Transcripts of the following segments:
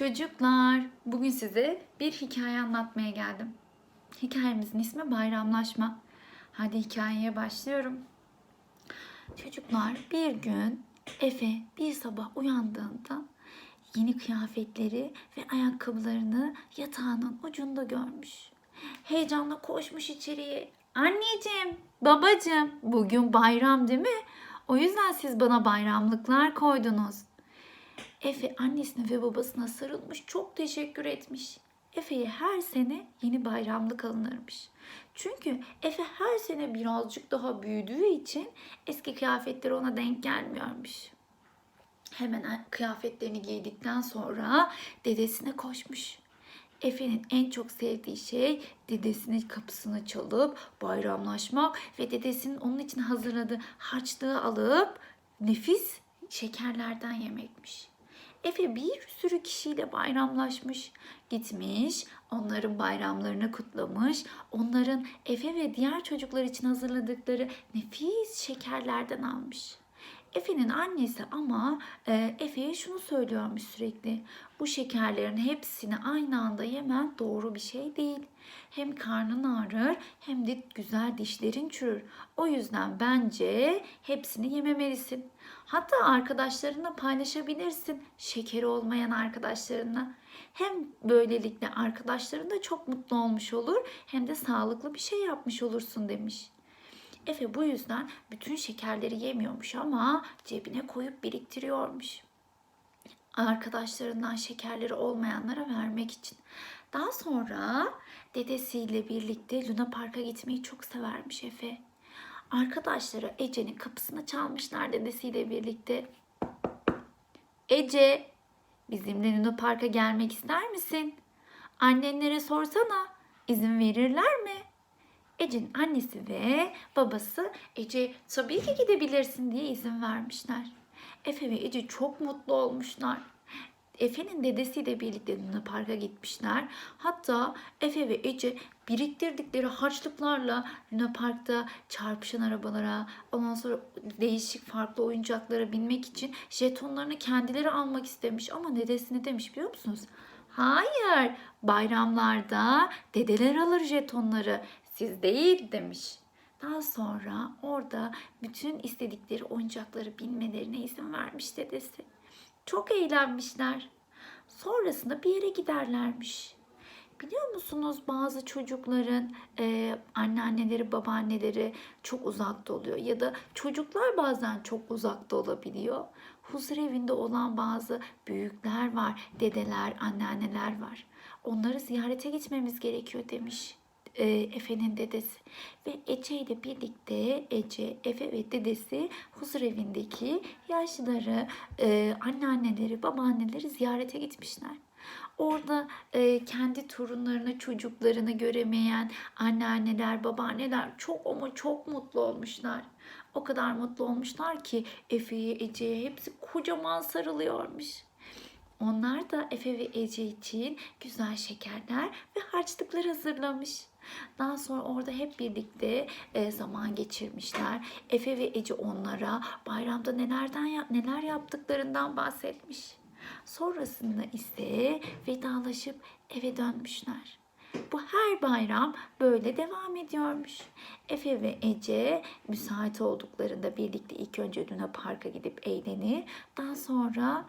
Çocuklar, bugün size bir hikaye anlatmaya geldim. Hikayemizin ismi Bayramlaşma. Hadi hikayeye başlıyorum. Çocuklar, bir gün Efe bir sabah uyandığında yeni kıyafetleri ve ayakkabılarını yatağının ucunda görmüş. Heyecanla koşmuş içeriye. Anneciğim, babacığım, bugün bayram değil mi? O yüzden siz bana bayramlıklar koydunuz. Efe annesine ve babasına sarılmış çok teşekkür etmiş. Efe'ye her sene yeni bayramlık alınırmış. Çünkü Efe her sene birazcık daha büyüdüğü için eski kıyafetleri ona denk gelmiyormuş. Hemen kıyafetlerini giydikten sonra dedesine koşmuş. Efe'nin en çok sevdiği şey dedesinin kapısını çalıp bayramlaşmak ve dedesinin onun için hazırladığı harçlığı alıp nefis şekerlerden yemekmiş. Efe bir sürü kişiyle bayramlaşmış. Gitmiş, onların bayramlarını kutlamış. Onların Efe ve diğer çocuklar için hazırladıkları nefis şekerlerden almış. Efe'nin annesi ama e, Efe'ye şunu söylüyormuş sürekli. Bu şekerlerin hepsini aynı anda yemen doğru bir şey değil. Hem karnın ağrır hem de güzel dişlerin çürür. O yüzden bence hepsini yememelisin. Hatta arkadaşlarınla paylaşabilirsin. Şekeri olmayan arkadaşlarınla. Hem böylelikle arkadaşların da çok mutlu olmuş olur hem de sağlıklı bir şey yapmış olursun demiş. Efe bu yüzden bütün şekerleri yemiyormuş ama cebine koyup biriktiriyormuş. Arkadaşlarından şekerleri olmayanlara vermek için. Daha sonra dedesiyle birlikte Luna Park'a gitmeyi çok severmiş Efe. Arkadaşları Ece'nin kapısını çalmışlar dedesiyle birlikte. Ece, bizimle Luna Park'a gelmek ister misin? Annenlere sorsana, izin verirler? Ece'nin annesi ve babası Ece tabii ki gidebilirsin diye izin vermişler. Efe ve Ece çok mutlu olmuşlar. Efe'nin dedesiyle birlikte Luna Park'a gitmişler. Hatta Efe ve Ece biriktirdikleri harçlıklarla Luna Park'ta çarpışan arabalara, ondan sonra değişik farklı oyuncaklara binmek için jetonlarını kendileri almak istemiş. Ama dedesine demiş biliyor musunuz? Hayır, bayramlarda dedeler alır jetonları, siz değil demiş. Daha sonra orada bütün istedikleri oyuncakları binmelerine izin vermiş dedesi. Çok eğlenmişler. Sonrasında bir yere giderlermiş. Biliyor musunuz bazı çocukların e, anneanneleri, babaanneleri çok uzakta oluyor ya da çocuklar bazen çok uzakta olabiliyor. Huzur evinde olan bazı büyükler var, dedeler, anneanneler var. Onları ziyarete gitmemiz gerekiyor demiş e, Efe'nin dedesi. Ve Ece ile birlikte Ece, Efe ve dedesi huzur evindeki yaşlıları, e, anneanneleri, babaanneleri ziyarete gitmişler. Orada e, kendi torunlarını, çocuklarını göremeyen anneanneler, babaanneler çok ama çok mutlu olmuşlar. O kadar mutlu olmuşlar ki Efe'ye, Ece'ye hepsi kocaman sarılıyormuş. Onlar da Efe ve Ece için güzel şekerler ve harçlıklar hazırlamış. Daha sonra orada hep birlikte e, zaman geçirmişler. Efe ve Ece onlara bayramda nelerden neler yaptıklarından bahsetmiş. Sonrasında ise vedalaşıp eve dönmüşler. Bu her bayram böyle devam ediyormuş. Efe ve Ece müsait olduklarında birlikte ilk önce Luna Park'a gidip eğlenir. Daha sonra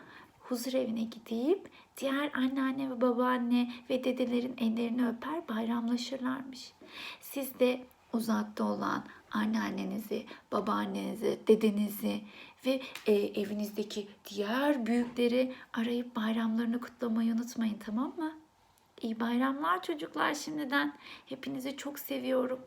huzur evine gidip diğer anneanne ve babaanne ve dedelerin ellerini öper bayramlaşırlarmış. Siz de uzakta olan anneannenizi, babaannenizi, dedenizi ve e, evinizdeki diğer büyükleri arayıp bayramlarını kutlamayı unutmayın tamam mı? İyi bayramlar çocuklar şimdiden. Hepinizi çok seviyorum.